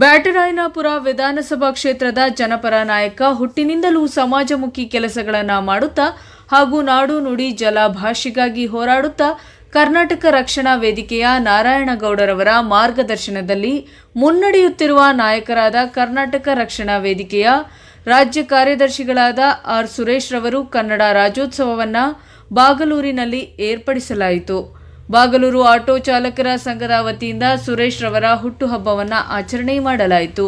ಬ್ಯಾಟರಾಯನಪುರ ವಿಧಾನಸಭಾ ಕ್ಷೇತ್ರದ ಜನಪರ ನಾಯಕ ಹುಟ್ಟಿನಿಂದಲೂ ಸಮಾಜಮುಖಿ ಕೆಲಸಗಳನ್ನು ಮಾಡುತ್ತಾ ಹಾಗೂ ನಾಡು ನುಡಿ ಜಲ ಭಾಷೆಗಾಗಿ ಹೋರಾಡುತ್ತಾ ಕರ್ನಾಟಕ ರಕ್ಷಣಾ ವೇದಿಕೆಯ ನಾರಾಯಣಗೌಡರವರ ಮಾರ್ಗದರ್ಶನದಲ್ಲಿ ಮುನ್ನಡೆಯುತ್ತಿರುವ ನಾಯಕರಾದ ಕರ್ನಾಟಕ ರಕ್ಷಣಾ ವೇದಿಕೆಯ ರಾಜ್ಯ ಕಾರ್ಯದರ್ಶಿಗಳಾದ ಆರ್ ಸುರೇಶ್ ರವರು ಕನ್ನಡ ರಾಜ್ಯೋತ್ಸವವನ್ನು ಬಾಗಲೂರಿನಲ್ಲಿ ಏರ್ಪಡಿಸಲಾಯಿತು. ಬಾಗಲೂರು ಆಟೋ ಚಾಲಕರ ಸಂಘದ ವತಿಯಿಂದ ಸುರೇಶ್ ರವರ ಹುಟ್ಟುಹಬ್ಬವನ್ನು ಆಚರಣೆ ಮಾಡಲಾಯಿತು.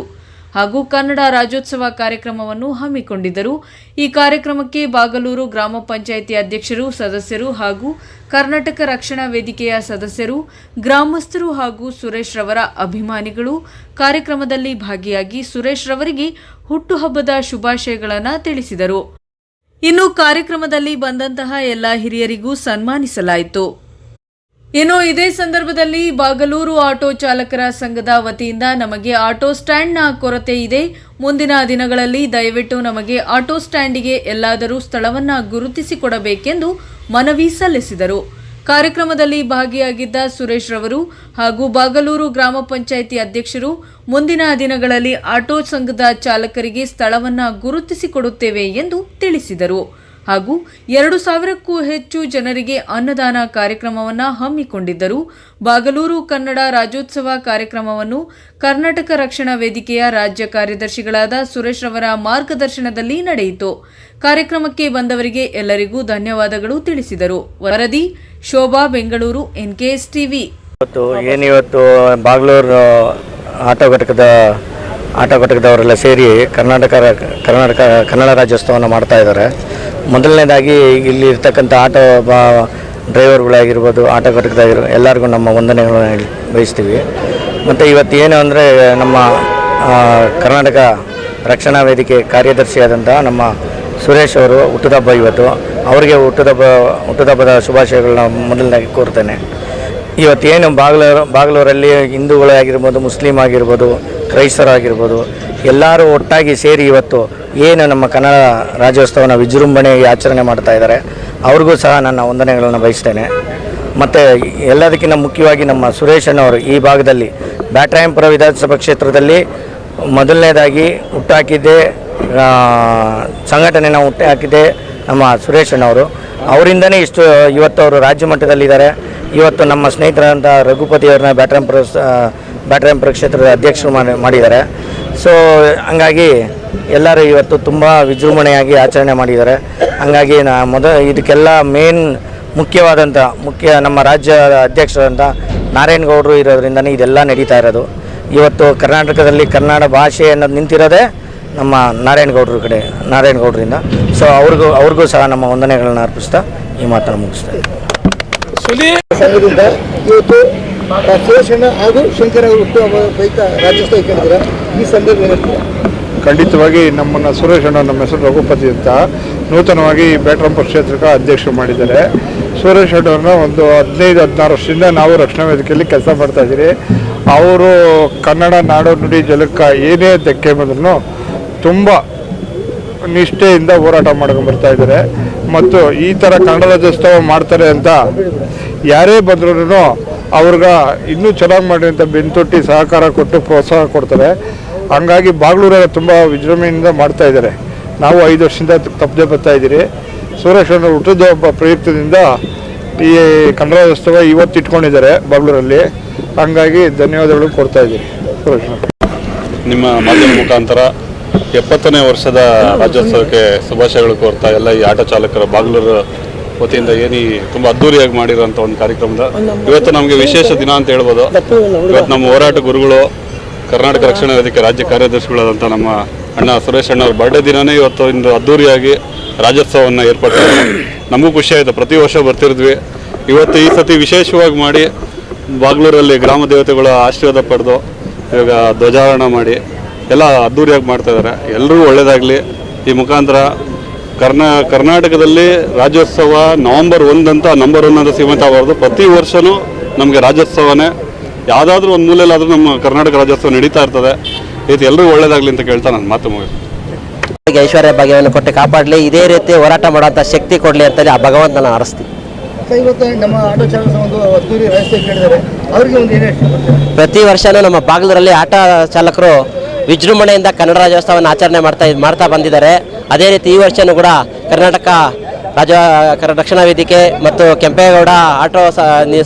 ಹಾಗೂ ಕನ್ನಡ ರಾಜ್ಯೋತ್ಸವ ಕಾರ್ಯಕ್ರಮವನ್ನು ಹಮ್ಮಿಕೊಂಡಿದ್ದರು. ಈ ಕಾರ್ಯಕ್ರಮಕ್ಕೆ ಬಾಗಲೂರು ಗ್ರಾಮ ಪಂಚಾಯಿತಿ ಅಧ್ಯಕ್ಷರು, ಸದಸ್ಯರು ಹಾಗೂ ಕರ್ನಾಟಕ ರಕ್ಷಣಾ ವೇದಿಕೆಯ ಸದಸ್ಯರು, ಗ್ರಾಮಸ್ಥರು ಹಾಗೂ ಸುರೇಶ್ ರವರ ಅಭಿಮಾನಿಗಳು ಕಾರ್ಯಕ್ರಮದಲ್ಲಿ ಭಾಗಿಯಾಗಿ ಸುರೇಶ್ ರವರಿಗೆ ಹುಟ್ಟುಹಬ್ಬದ ಶುಭಾಶಯಗಳನ್ನು ತಿಳಿಸಿದರು. ಇನ್ನು ಕಾರ್ಯಕ್ರಮದಲ್ಲಿ ಬಂದಂತಹ ಎಲ್ಲ ಹಿರಿಯರಿಗೂ ಸನ್ಮಾನಿಸಲಾಯಿತು. ಇನ್ನು ಇದೇ ಸಂದರ್ಭದಲ್ಲಿ ಬಾಗಲೂರು ಆಟೋ ಚಾಲಕರ ಸಂಘದ ವತಿಯಿಂದ ನಮಗೆ ಆಟೋ ಸ್ಟ್ಯಾಂಡ್ನ ಕೊರತೆ ಇದೆ. ಮುಂದಿನ ದಿನಗಳಲ್ಲಿ ದಯವಿಟ್ಟು ನಮಗೆ ಆಟೋ ಸ್ಟ್ಯಾಂಡಿಗೆ ಎಲ್ಲಾದರೂ ಸ್ಥಳವನ್ನು ಗುರುತಿಸಿಕೊಡಬೇಕೆಂದು ಮನವಿ ಸಲ್ಲಿಸಿದರು. ಕಾರ್ಯಕ್ರಮದಲ್ಲಿ ಭಾಗಿಯಾಗಿದ್ದ ಸುರೇಶ್ ರವರು ಹಾಗೂ ಬಾಗಲೂರು ಗ್ರಾಮ ಪಂಚಾಯಿತಿ ಅಧ್ಯಕ್ಷರು, ಮುಂದಿನ ದಿನಗಳಲ್ಲಿ ಆಟೋ ಸಂಘದ ಚಾಲಕರಿಗೆ ಸ್ಥಳವನ್ನು ಗುರುತಿಸಿಕೊಡುತ್ತೇವೆ ಎಂದು ತಿಳಿಸಿದರು. ಹಾಗೂ ಎರಡು ಸಾವಿರಕ್ಕೂ ಹೆಚ್ಚು ಜನರಿಗೆ ಅನ್ನದಾನ ಕಾರ್ಯಕ್ರಮವನ್ನು ಹಮ್ಮಿಕೊಂಡಿದ್ದರು. ಬಾಗಲೂರು ಕನ್ನಡ ರಾಜ್ಯೋತ್ಸವ ಕಾರ್ಯಕ್ರಮವನ್ನು ಕರ್ನಾಟಕ ರಕ್ಷಣಾ ವೇದಿಕೆಯ ರಾಜ್ಯ ಕಾರ್ಯದರ್ಶಿಗಳಾದ ಸುರೇಶ್ ರವರ ಮಾರ್ಗದರ್ಶನದಲ್ಲಿ ನಡೆಯಿತು. ಕಾರ್ಯಕ್ರಮಕ್ಕೆ ಬಂದವರಿಗೆ ಎಲ್ಲರಿಗೂ ಧನ್ಯವಾದಗಳು ತಿಳಿಸಿದರು. ವರದಿ, ಶೋಭಾ, ಬೆಂಗಳೂರು, ಎನ್ಕೆಎಸ್ ಟಿವಿ. ಏನಿವತ್ತು ಬಾಗಲೂರು ಆಟೋ ಘಟಕದ, ಆಟೋ ಘಟಕದವರೆಲ್ಲ ಸೇರಿ ಕರ್ನಾಟಕ ಕರ್ನಾಟಕ, ಕನ್ನಡ ರಾಜ್ಯೋತ್ಸವವನ್ನು ಮಾಡ್ತಾ ಇದ್ದಾರೆ. ಮೊದಲನೇದಾಗಿ ಇಲ್ಲಿ ಇರ್ತಕ್ಕಂಥ ಆಟೋ ಡ್ರೈವರ್ಗಳಾಗಿರ್ಬೋದು, ಆಟೋ ಘಟಕದಾಗಿರೋ ಎಲ್ಲರಿಗೂ ನಮ್ಮ ವಂದನೆಗಳನ್ನು ಬಯಸ್ತೀವಿ. ಮತ್ತು ಇವತ್ತು ಏನು ಅಂದರೆ ನಮ್ಮ ಕರ್ನಾಟಕ ರಕ್ಷಣಾ ವೇದಿಕೆ ಕಾರ್ಯದರ್ಶಿಯಾದಂಥ ನಮ್ಮ ಸುರೇಶ್ ಅವರು ಹುಟ್ಟುದಬ್ಬ ಇವತ್ತು. ಅವರಿಗೆ ಹುಟ್ಟುದಬ್ಬ ಹುಟ್ಟುದಬ್ಬದ ಶುಭಾಶಯಗಳನ್ನ ಮೊದಲನೇ ಕೋರ್ತೇನೆ. ಇವತ್ತೇನು ಬಾಗ್ಲೂರು ಬಾಗ್ಲೂರಲ್ಲಿ ಹಿಂದೂಗಳೇ ಆಗಿರ್ಬೋದು, ಮುಸ್ಲಿಮ್ ಆಗಿರ್ಬೋದು ಕ್ರೈಸ್ತರಾಗಿರ್ಬೋದು, ಎಲ್ಲರೂ ಒಟ್ಟಾಗಿ ಸೇರಿ ಇವತ್ತು ಏನು ನಮ್ಮ ಕನ್ನಡ ರಾಜ್ಯೋತ್ಸವನ ವಿಜೃಂಭಣೆಯಾಗಿ ಆಚರಣೆ ಮಾಡ್ತಾ ಇದ್ದಾರೆ, ಅವ್ರಿಗೂ ಸಹ ನನ್ನ ವಂದನೆಗಳನ್ನು ಬಯಸ್ತೇನೆ. ಮತ್ತು ಎಲ್ಲದಕ್ಕಿಂತ ಮುಖ್ಯವಾಗಿ ನಮ್ಮ ಸುರೇಶ್ ಅಣ್ಣವರು ಈ ಭಾಗದಲ್ಲಿ ಬ್ಯಾಟ್ರಾಯಂಪುರ ವಿಧಾನಸಭಾ ಕ್ಷೇತ್ರದಲ್ಲಿ ಮೊದಲನೇದಾಗಿ ಹುಟ್ಟಾಕಿದ್ದೆ ಸಂಘಟನೆನ ಹುಟ್ಟಿ ಹಾಕಿದ್ದೆ ನಮ್ಮ ಸುರೇಶ್ ಅಣ್ಣವರು ಅವರಿಂದನೇ ಇಷ್ಟು ಇವತ್ತು ಅವರು ರಾಜ್ಯ ಮಟ್ಟದಲ್ಲಿದ್ದಾರೆ. ಇವತ್ತು ನಮ್ಮ ಸ್ನೇಹಿತರಾದಂಥ ರಘುಪತಿಯವ್ರನ್ನ ಬ್ಯಾಟ್ರಾಯಂಪುರ ಬ್ಯಾಟ್ರಾಯಂಪುರ ಕ್ಷೇತ್ರದ ಅಧ್ಯಕ್ಷರು ಮಾಡಿ ಮಾಡಿದ್ದಾರೆ. ಸೊ ಹಂಗಾಗಿ ಎಲ್ಲರೂ ಇವತ್ತು ತುಂಬ ವಿಜೃಂಭಣೆಯಾಗಿ ಆಚರಣೆ ಮಾಡಿದ್ದಾರೆ. ಹಂಗಾಗಿ ನಾ ಮೊದ ಇದಕ್ಕೆಲ್ಲ ಮೇನ್ ಮುಖ್ಯವಾದಂಥ ಮುಖ್ಯ ನಮ್ಮ ರಾಜ್ಯ ಅಧ್ಯಕ್ಷರಾದಂಥ ನಾರಾಯಣಗೌಡರು ಇರೋದ್ರಿಂದನೇ ಇದೆಲ್ಲ ನಡೀತಾ ಇರೋದು. ಇವತ್ತು ಕರ್ನಾಟಕದಲ್ಲಿ ಕನ್ನಡ ಭಾಷೆ ಅನ್ನೋದು ನಿಂತಿರೋದೇ ನಮ್ಮ ನಾರಾಯಣಗೌಡರ ಕಡೆ ನಾರಾಯಣಗೌಡರಿಂದ ಸೊ ಅವ್ರಿಗೂ ಅವ್ರಿಗೂ ಸಹ ನಮ್ಮ ವಂದನೆಗಳನ್ನ ಅರ್ಪಿಸ್ತಾ ಈ ಮಾತನ್ನು ಮುಗಿಸ್ತಾ ಇದ್ದೀನಿ. ಸುರೇಶಣ್ಣ ಹಾಗೂ ಶಂಕರ ಹುಟ್ಟುಹಬ್ಬ ಬೈಕ ರಾಜ್ಯೋತ್ಸವ ಕೇಳಿದ್ರೆ ಈ ಸಂದರ್ಭ ಏನಿರ್ತದೆ ಖಂಡಿತವಾಗಿ ನಮ್ಮನ್ನು ಸುರೇಶ್ ಅಣ್ಣ ನಮ್ಮ ಹೆಸರು ರಘುಪತಿ ಅಂತ ನೂತನವಾಗಿ ಬೇಟ್ರಂಪುರ ಕ್ಷೇತ್ರಕ್ಕೆ ಅಧ್ಯಕ್ಷರು ಮಾಡಿದ್ದಾರೆ. ಸುರೇಶ್ ಒಂದು ಹದಿನೈದು, ಹದಿನಾರು ವರ್ಷದಿಂದ ನಾವು ರಕ್ಷಣಾ ವೇದಿಕೆಯಲ್ಲಿ ಕೆಲಸ ಮಾಡ್ತಾ ಇದ್ದೀರಿ. ಅವರು ಕನ್ನಡ ನಾಡು ನುಡಿ ಜಲಕ್ಕೆ ಏನೇ ಧಕ್ಕೆ ಬಂದ್ರೂ ತುಂಬ ನಿಷ್ಠೆಯಿಂದ ಹೋರಾಟ ಮಾಡ್ಕೊಂಡು ಬರ್ತಾ ಇದ್ದಾರೆ. ಮತ್ತು ಈ ಥರ ಕನ್ನಡ ರಾಜ್ಯೋತ್ಸವ ಮಾಡ್ತಾರೆ ಅಂತ ಯಾರೇ ಬಂದ್ರೂ ಅವ್ರಿಗೆ ಇನ್ನೂ ಚೆನ್ನಾಗಿ ಮಾಡಿ ಅಂತ ಬೆನ್ತೊಟ್ಟಿ ಸಹಕಾರ ಕೊಟ್ಟು ಪ್ರೋತ್ಸಾಹ ಕೊಡ್ತಾರೆ. ಹಂಗಾಗಿ ಬಾಗ್ಲೂರಾಗ ತುಂಬ ವಿಜೃಂಭಣೆಯಿಂದ ಮಾಡ್ತಾ ಇದ್ದಾರೆ. ನಾವು ಐದು ವರ್ಷದಿಂದ ತಪ್ಪದೆ ಬರ್ತಾ ಇದ್ದೀರಿ. ಸುರೇಶ್ ಅವರು ಹುಟ್ಟಿದ ಒಬ್ಬ ಪ್ರಯುಕ್ತದಿಂದ ಈ ಕನ್ನಡ ರಾಜ್ಯೋತ್ಸವ ಇವತ್ತು ಇಟ್ಕೊಂಡಿದ್ದಾರೆ ಬಾಗ್ಲೂರಲ್ಲಿ. ಹಂಗಾಗಿ ಧನ್ಯವಾದಗಳು ಕೊಡ್ತಾ ಇದ್ದೀರಿ. ಸುರೇಶ್ ನಿಮ್ಮ ಮಾಧ್ಯಮ ಮುಖಾಂತರ ಎಪ್ಪತ್ತನೇ ವರ್ಷದ ರಾಜ್ಯೋತ್ಸವಕ್ಕೆ ಶುಭಾಶಯಗಳು ಕೋರ್ತಾ ಎಲ್ಲ ಈ ಆಟೋ ಚಾಲಕರು ಬಾಗ್ಲೂರು ವತಿಯಿಂದ ಏನಿ ತುಂಬ ಅದ್ದೂರಿಯಾಗಿ ಮಾಡಿರೋಂಥ ಒಂದು ಕಾರ್ಯಕ್ರಮದ. ಇವತ್ತು ನಮಗೆ ವಿಶೇಷ ದಿನ ಅಂತ ಹೇಳ್ಬೋದು. ಇವತ್ತು ನಮ್ಮ ಹೋರಾಟ ಗುರುಗಳು ಕರ್ನಾಟಕ ರಕ್ಷಣಾ ವೇದಿಕೆ ರಾಜ್ಯ ಕಾರ್ಯದರ್ಶಿಗಳಾದಂಥ ನಮ್ಮ ಅಣ್ಣ ಸುರೇಶ್ ಅಣ್ಣ ಅವ್ರ ಬರ್ಡೇ ದಿನನೇ ಇವತ್ತು ಇಂದು ಅದ್ದೂರಿಯಾಗಿ ರಾಜ್ಯೋತ್ಸವವನ್ನು ಏರ್ಪಡಿಸಿದ್ದಾರೆ ನಮಗೂ ಖುಷಿ ಆಯಿತು. ಪ್ರತಿ ವರ್ಷ ಬರ್ತಿರಿದ್ವಿ. ಇವತ್ತು ಈ ಸತಿ ವಿಶೇಷವಾಗಿ ಮಾಡಿ ಬಾಗ್ಲೂರಲ್ಲಿ ಗ್ರಾಮ ದೇವತೆಗಳ ಆಶೀರ್ವಾದ ಪಡೆದು ಇವಾಗ ಧ್ವಜಾರೋಹಣ ಮಾಡಿ ಎಲ್ಲ ಅದ್ದೂರಿಯಾಗಿ ಮಾಡ್ತಾ ಇದ್ದಾರೆ. ಎಲ್ಲರೂ ಒಳ್ಳೆಯದಾಗಲಿ ಈ ಮುಖಾಂತರ ಕರ್ನಾ ಕರ್ನಾಟಕದಲ್ಲಿ ರಾಜ್ಯೋತ್ಸವ ನವಂಬರ್ ಒಂದಂತ ನಂಬರ್ ಒನ್ ಅಂತ ಸೀಮಿತ ಆಗಬಾರ್ದು. ಪ್ರತಿ ವರ್ಷವೂ ನಮಗೆ ರಾಜ್ಯೋತ್ಸವನೇ. ಯಾವುದಾದ್ರೂ ಒಂದು ಮೂಲೆಯಲ್ಲಾದರೂ ನಮ್ಮ ಕರ್ನಾಟಕ ರಾಜ್ಯೋತ್ಸವ ನಡೀತಾ ಇರ್ತದೆ. ಇದು ಎಲ್ಲರೂ ಒಳ್ಳೇದಾಗಲಿ ಅಂತ ಕೇಳ್ತಾ ನಾನು ಮಾತು ಮುಗಿಸ್ತೀನಿ. ಐಶ್ವರ್ಯ ಭಾಗ್ಯವನ್ನು ಕೊಟ್ಟು ಕಾಪಾಡಲಿ. ಇದೇ ರೀತಿ ಹೋರಾಟ ಮಾಡುವಂಥ ಶಕ್ತಿ ಕೊಡಲಿ ಅಂತೇಳಿ ಆ ಭಗವಂತನ ಇವತ್ತು ನಮ್ಮ ಆಟೋ ಚಾಲಕ ಒಂದು ಅದ್ದೂರಿ ವ್ಯವಸ್ಥೆ ಕೇಳಿದ್ದಾರೆ. ಅವರಿಗೆ ಒಂದು ಪ್ರತಿ ವರ್ಷನೂ ನಮ್ಮ ಬಾಗಿಲರಲ್ಲಿ ಆಟೋ ಚಾಲಕರು ವಿಜೃಂಭಣೆಯಿಂದ ಕನ್ನಡ ರಾಜ್ಯೋತ್ಸವವನ್ನು ಆಚರಣೆ ಮಾಡ್ತಾ ಮಾಡ್ತಾ ಬಂದಿದ್ದಾರೆ. ಅದೇ ರೀತಿ ಈ ವರ್ಷನೂ ಕೂಡ ಕರ್ನಾಟಕ ರಾಜ ರಕ್ಷಣಾ ವೇದಿಕೆ ಮತ್ತು ಕೆಂಪೇಗೌಡ ಆಟೋ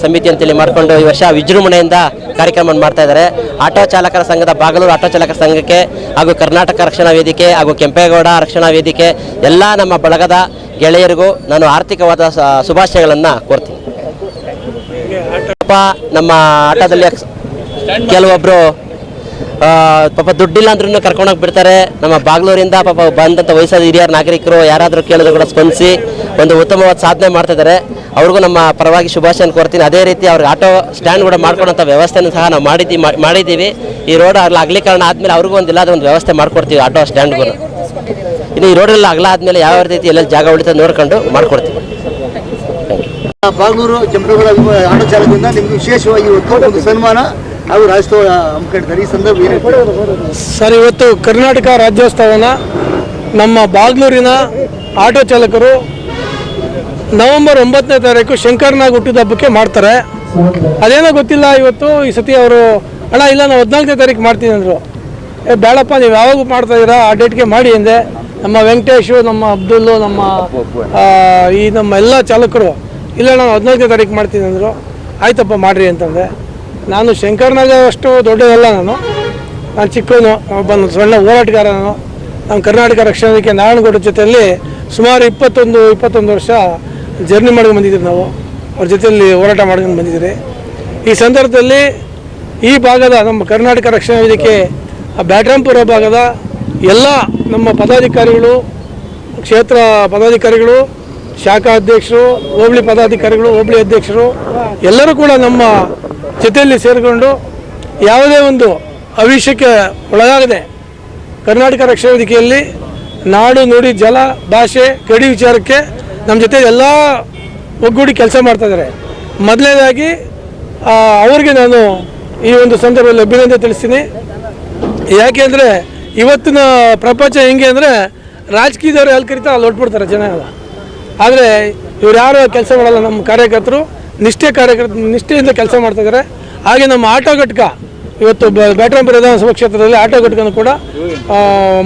ಸಮಿತಿ ಅಂತೇಳಿ ಮಾಡಿಕೊಂಡು ಈ ವರ್ಷ ವಿಜೃಂಭಣೆಯಿಂದ ಕಾರ್ಯಕ್ರಮವನ್ನು ಮಾಡ್ತಾ ಇದ್ದಾರೆ. ಆಟೋ ಚಾಲಕರ ಸಂಘದ ಬಾಗಲೂರು ಆಟೋ ಚಾಲಕರ ಸಂಘಕ್ಕೆ ಹಾಗೂ ಕರ್ನಾಟಕ ರಕ್ಷಣಾ ವೇದಿಕೆ ಹಾಗೂ ಕೆಂಪೇಗೌಡ ರಕ್ಷಣಾ ವೇದಿಕೆ ಎಲ್ಲ ನಮ್ಮ ಬಳಗದ ಗೆಳೆಯರಿಗೂ ನಾನು ಆರ್ಥಿಕವಾದ ಶುಭಾಶಯಗಳನ್ನು ಕೋರ್ತೀನಿ. ನಮ್ಮ ಆಟೋದಲ್ಲಿ ಆ, ಪಾಪ ದುಡ್ಡಿಲ್ಲ ಅಂದ್ರೂ ಕರ್ಕೊಂಡೋಗಿ ಬಿಡ್ತಾರೆ ನಮ್ಮ ಬಾಗ್ಲೂರಿಂದ ಪಾಪ ಬಂದಂಥ ವಯಸ್ಸಾದ ಹಿರಿಯರ ನಾಗರಿಕರು ಯಾರಾದರೂ ಕೇಳಿದ್ರು ಕೂಡ ಸ್ಪಂದಿಸಿ ಒಂದು ಉತ್ತಮವಾದ ಸಾಧನೆ ಮಾಡ್ತಿದ್ದಾರೆ ಅವ್ರಿಗೂ ನಮ್ಮ ಪರವಾಗಿ ಶುಭಾಶಯ ಕೋರ್ತೀನಿ. ಅದೇ ರೀತಿ ಅವ್ರಿಗೆ ಆಟೋ ಸ್ಟ್ಯಾಂಡ್ ಕೂಡ ಮಾಡ್ಕೊಡೋಂಥ ವ್ಯವಸ್ಥೆನೂ ಸಹ ನಾವು ಮಾಡಿದ್ದೀವಿ ಮಾಡಿದ್ದೀವಿ. ಈ ರೋಡ್ ಅಲ್ಲಿ ಅಗಲೀಕರಣ ಆದಮೇಲೆ ಅವ್ರಿಗೂ ಒಂದು ಇಲ್ಲಾದ ಒಂದು ವ್ಯವಸ್ಥೆ ಮಾಡ್ಕೊಡ್ತೀವಿ ಆಟೋ ಸ್ಟ್ಯಾಂಡ್ಗೂ. ಇನ್ನು ಈ ರೋಡಲ್ಲಿ ಅಗಲ ಆದಮೇಲೆ ಯಾವ ರೀತಿ ಎಲ್ಲ ಜಾಗ ಉಳಿತದೆ ನೋಡ್ಕೊಂಡು ಮಾಡ್ಕೊಡ್ತೀವಿ. ಬಾಗ್ಲೂರು ಆಟೋ ಚಾಲಕರಿಂದ ನಿಮಗೆ ವಿಶೇಷವಾಗಿ ಒಂದು ಸನ್ಮಾನ. ಹಾಗೂ ರಾಜ್ಯೋತ್ಸವ ಹಮ್ಮಿಕೊಂಡಿದ್ದಾರೆ ಈ ಸಂದರ್ಭ ಸರ್, ಇವತ್ತು ಕರ್ನಾಟಕ ರಾಜ್ಯೋತ್ಸವನ ನಮ್ಮ ಬಾಗ್ಲೂರಿನ ಆಟೋ ಚಾಲಕರು ನವೆಂಬರ್ ಒಂಬತ್ತನೇ ತಾರೀಕು ಶಂಕರ್ನಾಗ್ ಹುಟ್ಟಿದ ಹಬ್ಬಕ್ಕೆ ಮಾಡ್ತಾರೆ. ಅದೇನೋ ಗೊತ್ತಿಲ್ಲ, ಇವತ್ತು ಈ ಸತಿ ಅವರು, ಅಣ್ಣ, ಇಲ್ಲ ನಾವು ಹದಿನಾಲ್ಕನೇ ತಾರೀಕು ಮಾಡ್ತೀನಿ ಅಂದರು. ಏ, ಬೇಡಪ್ಪ, ನೀವು ಯಾವಾಗ ಮಾಡ್ತಾ ಇದ್ದೀರಾ ಆ ಡೇಟ್ಗೆ ಮಾಡಿ ಅಂದೆ. ನಮ್ಮ ವೆಂಕಟೇಶು, ನಮ್ಮ ಅಬ್ದುಲ್ಲು, ನಮ್ಮ ಈ ನಮ್ಮ ಎಲ್ಲ ಚಾಲಕರು, ಇಲ್ಲ ನಾನು ಹದಿನಾಲ್ಕನೇ ತಾರೀಕು ಮಾಡ್ತೀನಿ ಅಂದರು. ಆಯ್ತಪ್ಪ, ಮಾಡಿರಿ ಅಂತಂದೆ. ನಾನು ಶಂಕರ್ನಾಗ ಅಷ್ಟು ದೊಡ್ಡದಲ್ಲ ನಾನು. ನಾನು ಚಿಕ್ಕವನು, ಒಬ್ಬ ಸಣ್ಣ ಹೋರಾಟಗಾರ ನಾನು ನಮ್ಮ ಕರ್ನಾಟಕ ರಕ್ಷಣಾ ವೇದಿಕೆ ನಾರಾಯಣಗೌಡ ಜೊತೆಯಲ್ಲಿ ಸುಮಾರು ಇಪ್ಪತ್ತೊಂದು ಇಪ್ಪತ್ತೊಂದು ವರ್ಷ ಜರ್ನಿ ಮಾಡ್ಕೊಂಡು ಬಂದಿದ್ದೀವಿ ನಾವು. ಅವ್ರ ಜೊತೆಯಲ್ಲಿ ಹೋರಾಟ ಮಾಡ್ಕೊಂಡು ಬಂದಿದ್ದೀರಿ ಈ ಸಂದರ್ಭದಲ್ಲಿ ಈ ಭಾಗದ ನಮ್ಮ ಕರ್ನಾಟಕ ರಕ್ಷಣಾ ವೇದಿಕೆ ಆ ಬ್ಯಾಟ್ರಾಂಪುರ ಭಾಗದ ಎಲ್ಲ ನಮ್ಮ ಪದಾಧಿಕಾರಿಗಳು, ಕ್ಷೇತ್ರ ಪದಾಧಿಕಾರಿಗಳು ಶಾಖಾ ಅಧ್ಯಕ್ಷರು, ಹೋಬಳಿ ಪದಾಧಿಕಾರಿಗಳು, ಹೋಬಳಿ ಅಧ್ಯಕ್ಷರು, ಎಲ್ಲರೂ ಕೂಡ ನಮ್ಮ ಜೊತೆಯಲ್ಲಿ ಸೇರಿಕೊಂಡು ಯಾವುದೇ ಒಂದು ಅವಿಷ್ಯಕ್ಕೆ ಒಳಗಾಗದೆ ಕರ್ನಾಟಕ ರಕ್ಷಣಾ ವೇದಿಕೆಯಲ್ಲಿ ನಾಡು ನುಡಿ ಜಲ ಭಾಷೆ ಗಡಿ ವಿಚಾರಕ್ಕೆ ನಮ್ಮ ಜೊತೆ ಎಲ್ಲ ಒಗ್ಗೂಡಿ ಕೆಲಸ ಮಾಡ್ತಾ ಇದ್ದಾರೆ. ಮೊದಲನೇದಾಗಿ ಅವರಿಗೆ ನಾನು ಈ ಒಂದು ಸಂದರ್ಭದಲ್ಲಿ ಅಭಿನಂದನೆ ತಿಳಿಸ್ತೀನಿ. ಯಾಕೆಂದರೆ ಇವತ್ತಿನ ಪ್ರಪಂಚ ಹೆಂಗೆ ಅಂದರೆ ರಾಜಕೀಯದವ್ರು ಎಲ್ಲಿ ಕರಿತಾ ಅಲ್ಲಿ ಹೊಟ್ಬಿಡ್ತಾರೆ ಜನ ಎಲ್ಲ. ಆದರೆ ಇವ್ರು ಯಾರು ಕೆಲಸ ಮಾಡಲ್ಲ, ನಮ್ಮ ಕಾರ್ಯಕರ್ತರು. ನಿಷ್ಠೆ ಕಾರ್ಯಕರ್ತ ನಿಷ್ಠೆಯಿಂದ ಕೆಲಸ ಮಾಡ್ತಿದ್ದಾರೆ ಹಾಗೆ ನಮ್ಮ ಆಟೋ ಘಟಕ, ಇವತ್ತು ಬ್ಯಾಟ್ರಾಂಪುರ ವಿಧಾನಸಭಾ ಕ್ಷೇತ್ರದಲ್ಲಿ ಆಟೋ ಘಟಕನೂ ಕೂಡ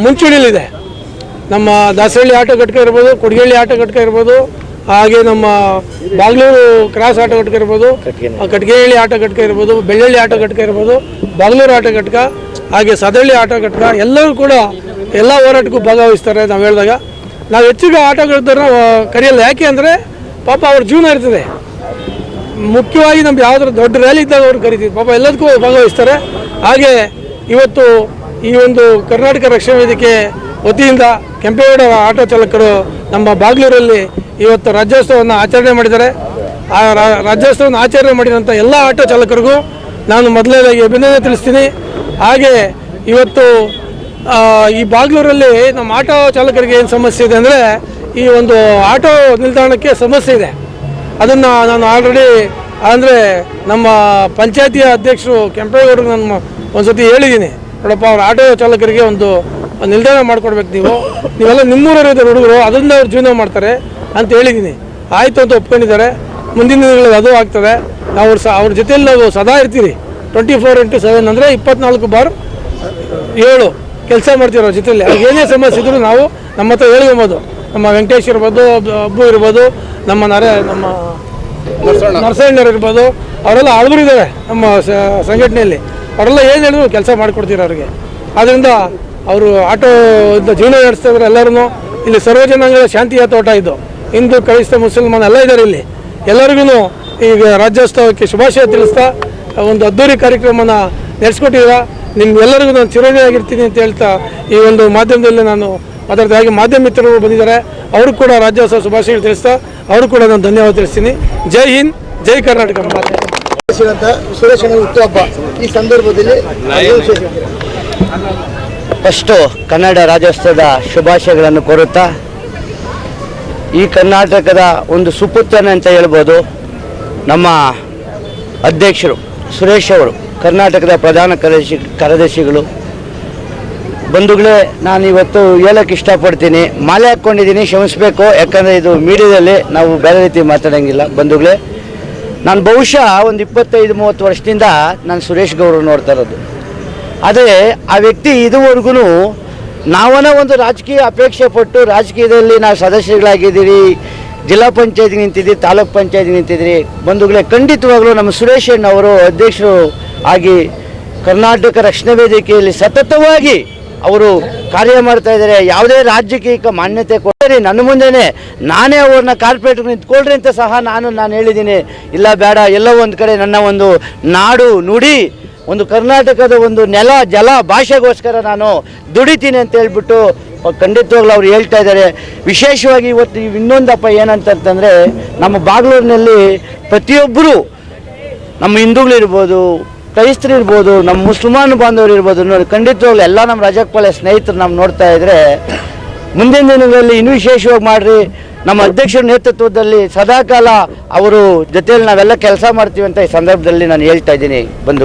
ಮುಂಚೂಣಿಯಲ್ಲಿದೆ. ನಮ್ಮ ದಾಸಹಳ್ಳಿ ಆಟೋ ಘಟಕ ಇರ್ಬೋದು, ಕೊಡಗಳ್ಳಿ ಆಟೋ ಘಟಕ ಇರ್ಬೋದು, ಹಾಗೆ ನಮ್ಮ ಬಾಗ್ಲೂರು ಕ್ರಾಸ್ ಆಟೋ ಘಟಕ ಇರ್ಬೋದು ಕಟ್ಗೆಹಳ್ಳಿ ಆಟೋ ಘಟಕ ಇರ್ಬೋದು, ಬೆಳ್ಳಳ್ಳಿ ಆಟೋ ಘಟಕ ಇರ್ಬೋದು, ಬಾಗ್ಲೂರು ಆಟೋ ಘಟಕ, ಹಾಗೆ ಸದಳ್ಳಿ ಆಟೋ ಘಟಕ, ಎಲ್ಲರೂ ಕೂಡ ಎಲ್ಲ ಹೋರಾಟಕ್ಕೂ ಭಾಗವಹಿಸ್ತಾರೆ, ನಾವು ಹೇಳಿದಾಗ. ನಾವು ಹೆಚ್ಚಿಗೆ ಆಟೋಗಳನ್ನ ಕರೆಯಲ್ಲ. ಯಾಕೆ ಅಂದರೆ, ಪಾಪ ಅವ್ರ ಜೀವನ ಇರ್ತದೆ. ಮುಖ್ಯವಾಗಿ ನಮ್ಗೆ ಯಾವುದಾದ್ರು ದೊಡ್ಡ ರ್ಯಾಲಿ ಇದ್ದಾಗ ಅವ್ರು ಕರಿತೀವಿ. ಪಾಪ ಎಲ್ಲದಕ್ಕೂ ಭಾಗವಹಿಸ್ತಾರೆ. ಹಾಗೆ ಇವತ್ತು ಈ ಒಂದು ಕರ್ನಾಟಕ ರಕ್ಷಣಾ ವೇದಿಕೆ ವತಿಯಿಂದ ಕೆಂಪೇಗೌಡ ಆಟೋ ಚಾಲಕರು ನಮ್ಮ ಬಾಗ್ಲೂರಲ್ಲಿ ಇವತ್ತು ರಾಜ್ಯೋತ್ಸವವನ್ನು ಆಚರಣೆ ಮಾಡಿದ್ದಾರೆ. ಆ ರಾಜ್ಯೋತ್ಸವವನ್ನು ಆಚರಣೆ ಮಾಡಿದಂಥ ಎಲ್ಲ ಆಟೋ ಚಾಲಕರಿಗೂ ನಾನು ಮೊದಲನೇದಾಗಿ ಅಭಿನಂದನೆ ತಿಳಿಸ್ತೀನಿ. ಹಾಗೆ ಇವತ್ತು ಈ ಬಾಗ್ಲೂರಲ್ಲಿ ನಮ್ಮ ಆಟೋ ಚಾಲಕರಿಗೆ ಏನು ಸಮಸ್ಯೆ ಇದೆ ಅಂದರೆ ಈ ಒಂದು ಆಟೋ ನಿಲ್ದಾಣಕ್ಕೆ ಸಮಸ್ಯೆ ಇದೆ. ಅದನ್ನು ನಾನು ಆಲ್ರೆಡಿ ಅಂದರೆ ನಮ್ಮ ಪಂಚಾಯತಿಯ ಅಧ್ಯಕ್ಷರು ಕೆಂಪೇಗೌಡರು ನಾನು ಒಂದು ಸತಿ ಹೇಳಿದ್ದೀನಿ. ನೋಡಪ್ಪ, ಅವ್ರ ಆಟೋ ಚಾಲಕರಿಗೆ ಒಂದು ನಿಲ್ದಾಣ ಮಾಡಿಕೊಡ್ಬೇಕು ನೀವು. ನೀವೆಲ್ಲ ನಿಮ್ಮೂರವರಿದ್ದಾರೆ ಹುಡುಗರು ಅದರಿಂದ ಅವ್ರು ಜೀವನ ಮಾಡ್ತಾರೆ ಅಂತ ಹೇಳಿದ್ದೀನಿ. ಆಯಿತು ಅಂತ ಒಪ್ಕೊಂಡಿದ್ದಾರೆ. ಮುಂದಿನ ದಿನಗಳಲ್ಲಿ ಅದು ಆಗ್ತದೆ. ನಾವು ಸ ಅವ್ರ ಜೊತೆಯಲ್ಲಿ ನಾವು ಸದಾ ಇರ್ತೀರಿ. ಟ್ವೆಂಟಿ ಫೋರ್ ಇಂಟು ಸೆವೆನ್ ಅಂದರೆ ಇಪ್ಪತ್ನಾಲ್ಕು ಬಾರ್ ಏಳು. ಕೆಲಸ ಮಾಡ್ತಿರೋ ಅವ್ರ ಜೊತೆಲಿ. ಅವ್ರಿಗೆ ಏನೇ ಸಮಸ್ಯೆ ಇದ್ರೂ ನಾವು ನಮ್ಮ ಹತ್ರ ಹೇಳ್ಕೊಬೋದು. ನಮ್ಮ ವೆಂಕಟೇಶ್ ಇರ್ಬೋದು ಅಬ್- ಅಬ್ಬು ಇರ್ಬೋದು ನಮ್ಮ ನರೆ ನಮ್ಮ ನರಸಣ್ಣರು ಇರ್ಬೋದು ಅವರೆಲ್ಲ ಇದ್ದಾರೆ ನಮ್ಮ ಸಂಘಟನೆಯಲ್ಲಿ. ಅವರೆಲ್ಲ ಏನು ಹೇಳಿದ್ರು ಕೆಲಸ ಮಾಡಿಕೊಡ್ತೀರ ಅವ್ರಿಗೆ. ಆದ್ದರಿಂದ ಅವರು ಆಟೋ ಜೀವನ ನಡೆಸ್ತಾ ಇದ್ದಾರೆ ಎಲ್ಲರೂ ಇಲ್ಲಿ ಸರ್ವ ಜನಾಂಗದ ಶಾಂತಿಯ ತೋಟ ಇದು. ಹಿಂದೂ ಕ್ರೈಸ್ತ ಮುಸಲ್ಮಾನ್ ಎಲ್ಲ ಇದ್ದಾರೆ ಇಲ್ಲಿ. ಎಲ್ಲರಿಗೂ ಈಗ ರಾಜ್ಯೋತ್ಸವಕ್ಕೆ ಶುಭಾಶಯ ತಿಳಿಸ್ತಾ ಒಂದು ಅದ್ದೂರಿ ಕಾರ್ಯಕ್ರಮನ ನಡೆಸ್ಕೊಟ್ಟಿದ್ದೀರ. ನಿಮ್ಗೆಲ್ಲರಿಗೂ ನಾನು ಚಿರೋಣಿಯಾಗಿರ್ತೀನಿ ಅಂತ ಹೇಳ್ತಾ ಈ ಒಂದು ಮಾಧ್ಯಮದಲ್ಲಿ ನಾನು ಅದರದ್ದು ಹಾಗೆ ಮಾಧ್ಯಮ ಮಿತ್ರರು ಬಂದಿದ್ದಾರೆ. ಅವರು ಕೂಡ ರಾಜ್ಯೋತ್ಸವ ಶುಭಾಶಯಗಳು ತಿಳಿಸ್ತಾ, ಅವರು ಕೂಡ ನಾನು ಧನ್ಯವಾದ ತಿಳಿಸ್ತೀನಿ. ಜೈ ಹಿಂದ್, ಜೈ ಕರ್ನಾಟಕ. ಮಾತೆ ಶ್ರೀಮಂತ ಸುರೇಶ್ ಅಣ್ಣ ಹುಟ್ಟುಹಬ್ಬ ಈ ಸಂದರ್ಭದಲ್ಲಿ ಫಸ್ಟು ಕನ್ನಡ ರಾಜ್ಯೋತ್ಸವದ ಶುಭಾಶಯಗಳನ್ನು ಕೋರುತ್ತಾ, ಈ ಕರ್ನಾಟಕದ ಒಂದು ಸುಪುತ್ರನ ಅಂತ ಹೇಳ್ಬೋದು ನಮ್ಮ ಅಧ್ಯಕ್ಷರು ಸುರೇಶ್ ಅವರು. ಕರ್ನಾಟಕದ ಪ್ರಧಾನ ಕಾರ್ಯದರ್ಶಿ ಕಾರ್ಯದರ್ಶಿಗಳು. ಬಂಧುಗಳೇ, ನಾನು ಇವತ್ತು ಹೇಳಕ್ಕೆ ಇಷ್ಟಪಡ್ತೀನಿ. ಮಾಲೆ ಹಾಕ್ಕೊಂಡಿದ್ದೀನಿ, ಕ್ಷಮಿಸಬೇಕು. ಯಾಕಂದರೆ ಇದು ಮೀಡಿಯಾದಲ್ಲಿ ನಾವು ಬೇರೆ ರೀತಿ ಮಾತಾಡೋಂಗಿಲ್ಲ. ಬಂಧುಗಳೇ, ನಾನು ಬಹುಶಃ ಒಂದು ಇಪ್ಪತ್ತೈದು, ಮೂವತ್ತು ವರ್ಷದಿಂದ ನಾನು ಸುರೇಶ್ ಗೌರವ್ ನೋಡ್ತಾ ಇರೋದು. ಆದರೆ ಆ ವ್ಯಕ್ತಿ ಇದುವರೆಗೂ ನಾವನ ಒಂದು ರಾಜಕೀಯ ಅಪೇಕ್ಷೆ ಪಟ್ಟು ರಾಜಕೀಯದಲ್ಲಿ ನಾವು ಸದಸ್ಯರುಗಳಾಗಿದ್ದೀರಿ, ಜಿಲ್ಲಾ ಪಂಚಾಯತ್ಗೆ ನಿಂತಿದ್ದೀರಿ, ತಾಲೂಕ್ ಪಂಚಾಯತ್ಗೆ ನಿಂತಿದ್ದೀರಿ. ಬಂಧುಗಳೇ, ಖಂಡಿತವಾಗ್ಲೂ ನಮ್ಮ ಸುರೇಶ್ ಅಣ್ಣವರು ಅಧ್ಯಕ್ಷರು ಆಗಿ ಕರ್ನಾಟಕ ರಕ್ಷಣಾ ವೇದಿಕೆಯಲ್ಲಿ ಸತತವಾಗಿ ಅವರು ಕಾರ್ಯ ಮಾಡ್ತಾ ಇದ್ದಾರೆ. ಯಾವುದೇ ರಾಜಕೀಯ ಮಾನ್ಯತೆ ಕೊಟ್ಟರೆ ನನ್ನ ಮುಂದೆನೆ ನಾನೇ ಅವ್ರನ್ನ ಕಾರ್ಪೊರೇಟ್ ನಿಂತ್ಕೊಳ್ರಿ ಅಂತ ಸಹ ನಾನು ನಾನು ಹೇಳಿದ್ದೀನಿ. ಇಲ್ಲ ಬೇಡ, ಎಲ್ಲ ಒಂದು ಕಡೆ ನನ್ನ ಒಂದು ನಾಡು ನುಡಿ, ಒಂದು ಕರ್ನಾಟಕದ ಒಂದು ನೆಲ, ಜಲ ಭಾಷೆಗೋಸ್ಕರ ನಾನು ದುಡಿತೀನಿ ಅಂತ ಹೇಳ್ಬಿಟ್ಟು ಖಂಡಿತವಾಗ್ಲೂ ಅವ್ರು ಹೇಳ್ತಾ ಇದ್ದಾರೆ. ವಿಶೇಷವಾಗಿ ಇವತ್ತು ಇನ್ನೊಂದಪ್ಪ ಏನಂತಂತಂದರೆ, ನಮ್ಮ ಬಾಗ್ಲೂರಿನಲ್ಲಿ ಪ್ರತಿಯೊಬ್ಬರು ನಮ್ಮ ಹಿಂದೂಗಳಿರ್ಬೋದು ಕ್ರೈಸ್ತರು ಇರ್ಬೋದು, ನಮ್ಮ ಮುಸ್ಲ್ಮಾನ್ ಬಾಂಧವರು ಇರ್ಬೋದು ನೋಡಿ ಖಂಡಿತವಾಗ್ಲೂ ಎಲ್ಲ ನಮ್ಮ ರಜಾಕ್ಪಾಳೆ ಸ್ನೇಹಿತರು ನಾವು ನೋಡ್ತಾ ಇದ್ರೆ, ಮುಂದಿನ ದಿನಗಳಲ್ಲಿ ಇನ್ನೂ ವಿಶೇಷವಾಗಿ ಮಾಡ್ರಿ. ನಮ್ಮ ಅಧ್ಯಕ್ಷರ ನೇತೃತ್ವದಲ್ಲಿ ಸದಾಕಾಲ ಅವರು ಜೊತೆಯಲ್ಲಿ ನಾವೆಲ್ಲ ಕೆಲಸ ಮಾಡ್ತೀವಿ ಅಂತ ಈ ಸಂದರ್ಭದಲ್ಲಿ ನಾನು ಹೇಳ್ತಾ ಇದ್ದೀನಿ. ಬಂಧು